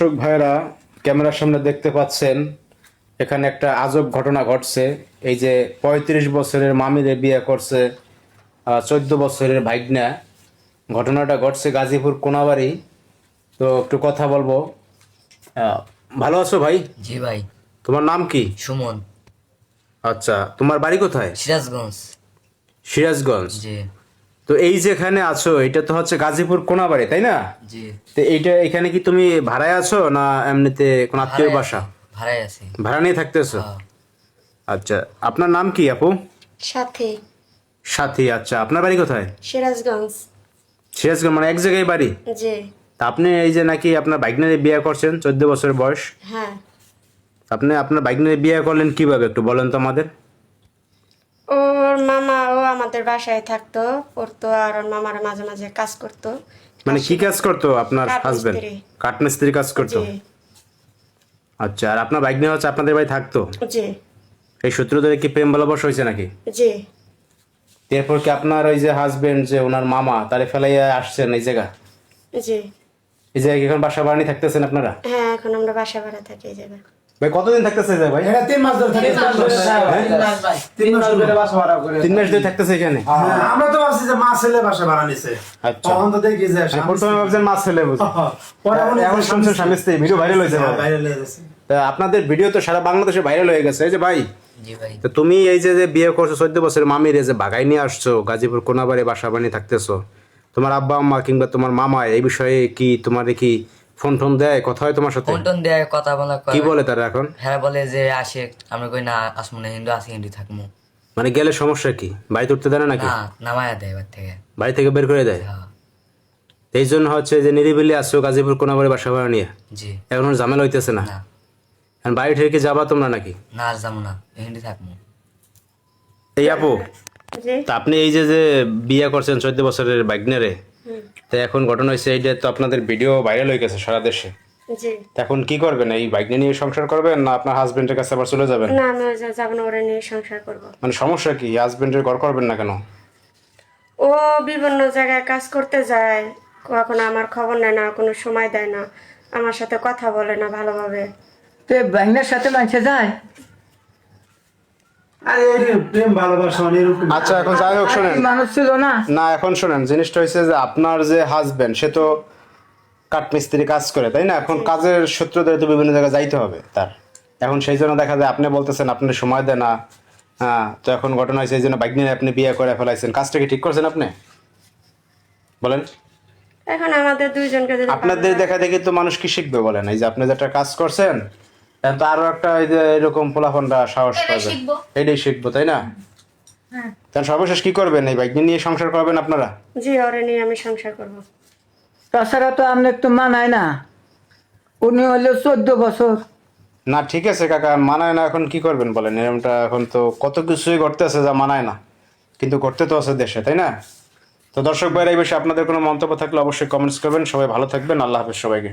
দর্শক ভাইরা ক্যামেরার সামনে দেখতে পাচ্ছেন এখানে একটা আজব ঘটনা ঘটছে। এই যে পঁয়ত্রিশ বছরের মামিরে বিয়ে করছে চোদ্দ বছরের ভাইগনা। ঘটনাটা ঘটছে গাজীপুর কোনাবাড়ি। তো একটু কথা বলব। ভালো আছো ভাই? জি ভাই। তোমার নাম কি? সুমন। আচ্ছা তোমার বাড়ি কোথায়? সিরাজগঞ্জ। সিরাজগঞ্জ। জি। তো এই যেখানে আছো এটা তো হচ্ছে গাজীপুর কোনাবাড়ি তাই না? জি। তো এইটা এখানে কি তুমি ভাড়ায় আছো না এমনিতে কোন আত্মীয় বাসা? ভাড়াই আছি। ভাড়া নিয়ে থাকতেছো? হ্যাঁ। আচ্ছা আপনার নাম কি আপু? সাথে। সাথী আচ্ছা আপনার বাড়ি কোথায়? সিরাজগঞ্জ। সিরাজগঞ্জ মানে এক জায়গায় বাড়ি? জি। তা আপনি এই যে নাকি আপনার বাইকনারে বিয়ে করছেন চোদ্দ বছর বয়স? হ্যাঁ। আপনি আপনার বাইকনারে বিয়ে করলেন কীভাবে একটু বলেন তো আমাদের। ওর মামা ও আমাদের বাসায় থাকতো পড়তো আর ওর মামার মাঝে মাঝে কাজ করতো। মানে কি কাজ করতো আপনার হাজবেন্ড মিস্ত্রি। কাঠমিস্ত্রি কাজ করতো? আচ্ছা আর আপনার বাইক নিয়ে হচ্ছে আপনাদের বাড়ি থাকতো? জি। এই সূত্র ধরে কি প্রেম ভালোবাসা হয়েছে নাকি? জি। এরপর কি আপনার ওই যে হাজবেন্ড যে ওনার মামা তারে ফেলাইয়া আসছেন এই জায়গা? জি। এই জায়গায় এখন বাসা বাড়ি থাকতেছেন আপনারা? হ্যাঁ এখন আমরা বাসা ভাড়া থাকি এই জায়গায়। ভাই কতদিন থাকতেছে এই ভাই? এটা তিন মাস ধরে থাকে তিন মাস ধরে বাসা ভাড়া করে তিন মাস ধরে থাকতেছে। এখানে? হ্যাঁ, আমরা তো ভাবছি যে মা ছেলে বাসা ভাড়া নিছে। আচ্ছা। তখন তো দেখি যে আমি প্রথমে ভাবছেন মাছ ছেলে বুঝি। পরে মনে এখন শুনছেন স্বামী স্ত্রী ভিডিও ভাইরাল হয়েছে হ্যাঁ, ভাই। গেছে। তা আপনাদের ভিডিও তো সারা বাংলাদেশে ভাইরাল হয়ে গেছে। এই যে ভাই জি ভাই। তো তুমি এই যে যে বিয়ে করছ চোদ্দ বছরের মামির এই যে বাগাই নিয়ে আসছো গাজীপুর কোনাবাড়ি বাসা বানিয়ে থাকতেছো তোমার আব্বা আম্মা কিংবা তোমার মামা এই বিষয়ে কি তোমার কি ফোন টোন দেয় কথা হয় তোমার সাথে? ফোন টোন দেয় কথা বলা কি বলে তারা এখন? হ্যাঁ বলে যে আসে আমরা কই না আসমু না হিন্দু আসি হিন্দু থাকব। মানে গেলে সমস্যা কি? বাড়িতে উঠতে দেয় না নাকি? না নামায়া দেয় এবার থেকে। বাড়ি থেকে বের করে দেয়? হ্যাঁ। এই জন্য হচ্ছে যে নিরিবিলি আসছো গাজীপুর কোনাবাড়ি বাসা ভাড়া নিয়ে। জি। এখন ঝামেলা হইতেছে না? এখন বাড়ি থেকে যাবা তোমরা নাকি? না আর যাব না হিন্দু থাকব। এই আপু তা আপনি এই যে যে বিয়ে করছেন চোদ্দ বছরের বাইকনারে তো এখন ঘটনা হয়েছে এইটা তো আপনাদের ভিডিও ভাইরাল হয়ে গেছে সারা দেশে। এখন কি করবেন? এই বাইক নিয়ে সংসার করবেন না আপনার হাজবেন্ডের কাছে আবার চলে যাবেন? না আমি যাব না ওরা নিয়ে সংসার করব। মানে সমস্যা কি? হাজবেন্ডের ঘর করবেন না কেন? ও বিভিন্ন জায়গায় কাজ করতে যায় কখনো আমার খবর নেয় না কোনো সময় দেয় না আমার সাথে কথা বলে না ভালোভাবে। তো ব্যাংকের সাথে মানুষে যায়? আরে প্রেম ভালোবাসা আচ্ছা এখন যাই হোক শোনেন। মানুষ ছিল না? না এখন শোনেন জিনিসটা হয়েছে যে আপনার যে হাজবেন্ড সে তো কাঠমিস্ত্রি কাজ করে তাই না? এখন কাজের সূত্র ধরে তো বিভিন্ন জায়গায় যাইতে হবে তার। এখন সেই জন্য দেখা যায় আপনি বলতেছেন আপনি সময় দেন না। হ্যাঁ তো এখন ঘটনা হয়েছে এই জন্য বাইক নিয়ে আপনি বিয়ে করে ফেলাইছেন। কাজটা কি ঠিক করছেন আপনি? বলেন। এখন আমাদের দুইজনকে আপনাদের দেখা দেখি তো মানুষ কি শিখবে বলেন? এই যে আপনি যেটা কাজ করছেন তো আরও একটা এই যে এরকম পোলাফনটা সাহস পাবে। এটাই শিখব তাই না? তাহলে সর্বশেষ কি করবেন এই বাইক নিয়ে? সংসার করবেন আপনারা? জি ওরে নিয়ে আমি সংসার করব। তাছাড়া তো আপনার তো মানায় না। উনি হলো চোদ্দ বছর। না ঠিক আছে কাকা মানায় না এখন কি করবেন বলেন? এরকমটা এখন তো কত কিছুই ঘটতেছে যা মানায় না। কিন্তু করতে তো আছে দেশে তাই না? তো দর্শক ভাইরা এই বিষয়ে আপনাদের কোনো মন্তব্য থাকলে অবশ্যই কমেন্টস করবেন। সবাই ভালো থাকবেন। আল্লাহ হাফেজ সবাইকে।